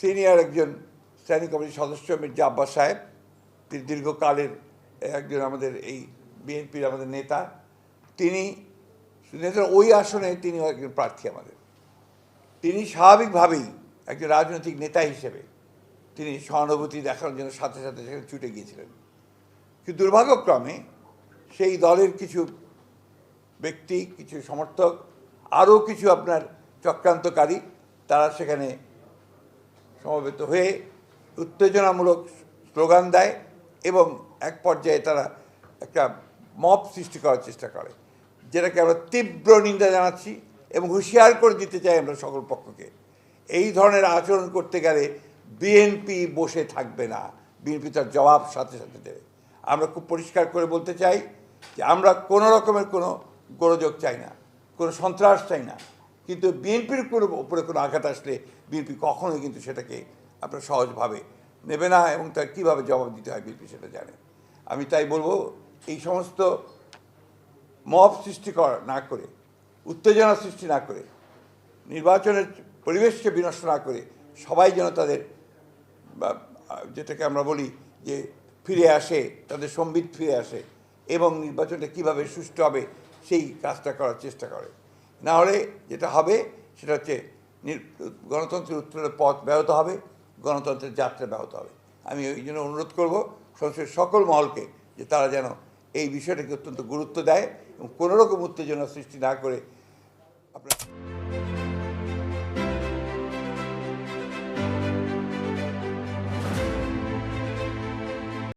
Senior একজন standing কমিটির সদস্য, মির্জা আব্বাস সাহেব। তিনি দীর্ঘকালের একজন আমাদের এই বিএনপির আমাদের নেতা। তিনি নেতার ওই আসনে তিনি একজন প্রার্থী আমাদের। তিনি স্বাভাবিকভাবেই একজন রাজনৈতিক নেতা হিসেবে তিনি সহানুভূতি দেখানোর জন্য সাথে সাথে সেখানে ছুটে গিয়েছিলেন। কিন্তু দুর্ভাগ্যক্রমে সেই দলের কিছু ব্যক্তি, কিছু সমর্থক, আরও কিছু আপনার চক্রান্তকারী, তারা সেখানে সমবেত হয়ে উত্তেজনামূলক স্লোগান দেয় এবং এক পর্যায়ে তারা একটা মপ সৃষ্টি করার চেষ্টা করে, যেটাকে আমরা তীব্র নিন্দা জানাচ্ছি এবং হুঁশিয়ার করে দিতে চাই আমরা সকল পক্ষকে। এই ধরনের আচরণ করতে গেলে বিএনপি বসে থাকবে না। বিএনপি তার জবাব সাথে সাথে দেবে। আমরা খুব পরিষ্কার করে বলতে চাই যে আমরা কোনো রকমের কোনো গোলযোগ চাই না, কোনো সন্ত্রাস চাই না। কিন্তু বিএনপির কোনো উপরে কোনো আঘাত আসলে বিএনপি কখনোই কিন্তু সেটাকে আপনার সহজভাবে নেবে না এবং তার কীভাবে জবাব দিতে হয় বিএনপি সেটা জানে। আমি তাই বলব, এই সমস্ত মব সৃষ্টি করা না করে, উত্তেজনা সৃষ্টি না করে, নির্বাচনের পরিবেশকে বিনষ্ট না করে সবাই যেন তাদের যেটাকে আমরা বলি যে ফিরে আসে, তাদের সম্বিত ফিরে আসে এবং নির্বাচনটা কীভাবে সুষ্ঠু হবে সেই কাজটা করার চেষ্টা করে। না হলে যেটা হবে সেটা হচ্ছে গণতন্ত্রের উত্তরের পথ ব্যাহত হবে, গণতন্ত্রের যাত্রা ব্যাহত হবে। আমি ওই জন্য অনুরোধ করব সংসদের সকল মহলকে যে তারা যেন এই বিষয়টাকে অত্যন্ত গুরুত্ব দেয় এবং কোনোরকম উত্তেজনা সৃষ্টি না করে আপনার